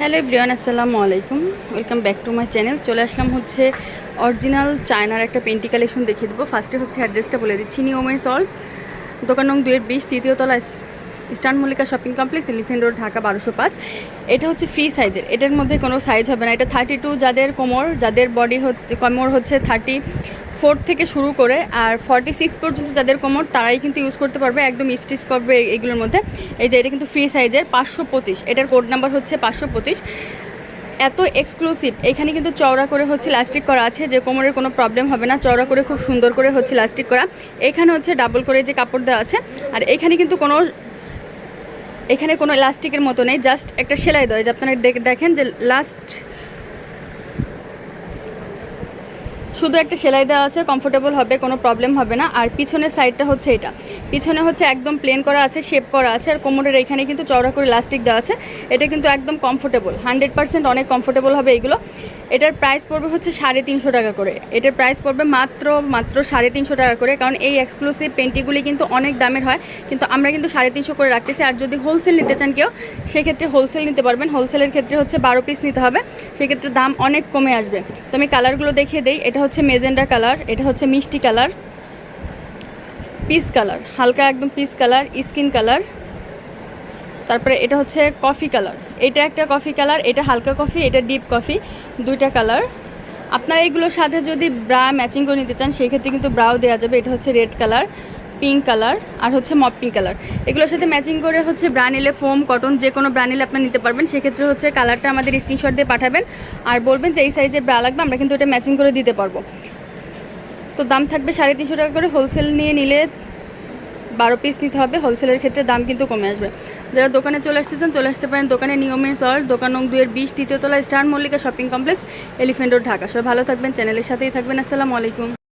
Hello everyone, আসসালামু আলাইকুম। Welcome back to my channel চলে আসলাম হচ্ছে অরিজিনাল চায়নার একটা পেন্টি কালেকশন দেখিয়ে দেবো। ফার্স্টে হচ্ছে অ্যাড্রেসটা বলে দিচ্ছি নিউ ওমেন্স অল দোকান নং দুয়ের বিশ, তৃতীয় তলা eastern Mallika shopping complex elephant road Dhaka বারোশো পাঁচ। এটা হচ্ছে ফ্রি সাইজের এটার মধ্যে কোনো সাইজ হবে না। এটা থার্টি টু যাদের কোমর, যাদের বডি হচ্ছে কোমর হচ্ছে থার্টি ফোর থেকে শুরু করে আর ফর্টি সিক্স পর্যন্ত যাদের কোমর, তারাই কিন্তু ইউজ করতে পারবে একদম স্টিচ করবে এগুলোর মধ্যে। এই যে এটা কিন্তু ফ্রি সাইজের পাঁচশো পঁচিশ। এটার কোড নাম্বার হচ্ছে পাঁচশো পঁচিশ। এত এক্সক্লুসিভ এখানে কিন্তু চওড়া করে হচ্ছে লাস্টিক করা আছে, যে কোমরের কোনো প্রবলেম হবে না। চওড়া করে খুব সুন্দর করে হচ্ছে লাস্টিক করা। এখানে হচ্ছে ডাবল করে যে কাপড় দেওয়া আছে। আর এখানে কিন্তু কোনো, এখানে কোনো ইলাস্টিকের মতো নেই। জাস্ট একটা সেলাই দেওয়া। যে আপনারা দেখ- দেখেন যে লাস্ট শুধু একটা সেলাই দেওয়া আছে কমফোর্টেবল হবে, কোনো প্রবলেম হবে না। আর পিছনের সাইডটা হচ্ছে এটা। পিছনে হচ্ছে একদম প্লেন করা আছে শেপ করা আছে, আর কোমরের এখানে কিন্তু চওড়া করে লাস্টিক দেওয়া আছে। এটা কিন্তু একদম কমফোর্টেবল হান্ড্রেড পার্সেন্ট অনেক কমফোর্টেবল হবে এগুলো। এটার প্রাইস পড়বে হচ্ছে সাড়ে তিনশো টাকা করে। এটার প্রাইস পড়বে মাত্র মাত্র সাড়ে তিনশো টাকা করে। কারণ এই এক্সক্লুসিভ পেন্টিগুলি কিন্তু অনেক দামের হয়, কিন্তু আমরা কিন্তু সাড়ে তিনশো করে রাখতেছি। আর যদি হোলসেল নিতে চান কেউ, সেক্ষেত্রে হোলসেল নিতে পারবেন। হোলসেলের ক্ষেত্রে হচ্ছে বারো পিস নিতে হবে। সেক্ষেত্রে দাম অনেক কমে আসবে। তো আমি কালারগুলো দেখিয়ে দিই। এটা হচ্ছে মেজেন্ডা কালার এটা হচ্ছে মিষ্টি কালার পিস কালার হালকা একদম পিস কালার স্কিন কালার তারপরে এটা হচ্ছে কফি কালার। এটা একটা কফি কালার, এটা হালকা কফি, এটা ডিপ কফি, দুইটা কালার। আপনারা এগুলোর সাথে যদি ব্রা ম্যাচিং করে নিতে চান সেক্ষেত্রে কিন্তু ব্রাও দেওয়া যাবে। এটা হচ্ছে রেড কালার, পিঙ্ক কালার আর হচ্ছে মপ পিঙ্ক কালার। এগুলোর সাথে ম্যাচিং করে হচ্ছে ব্রা নিলে ফোম, কটন যে কোনো ব্রা নিলে আপনার নিতে পারবেন। সেক্ষেত্রে হচ্ছে কালারটা আমাদের স্ক্রিনশট দিয়ে পাঠাবেন। আর বলবেন যে এই সাইজের ব্রা লাগবে, আমরা কিন্তু এটা ম্যাচিং করে দিতে পারব। তো দাম থাকবে সাড়ে তিনশো টাকা করে। হোলসেল নিয়ে নিলে বারো পিস নিতে হবে। হোলসেলের ক্ষেত্রে দাম কিন্তু কমে আসবে। যারা দোকানে চলে আসতেছেন, চলে আসতে পারেন দোকানে নিয়মের সল দোকান নং দুয়ের বিশ, তৃতীয় তলা star Mallika shopping complex elephant road, Dhaka. সবাই ভালো থাকবেন, চ্যানেলের সাথেই থাকবেন। আসসালামু আলাইকুম।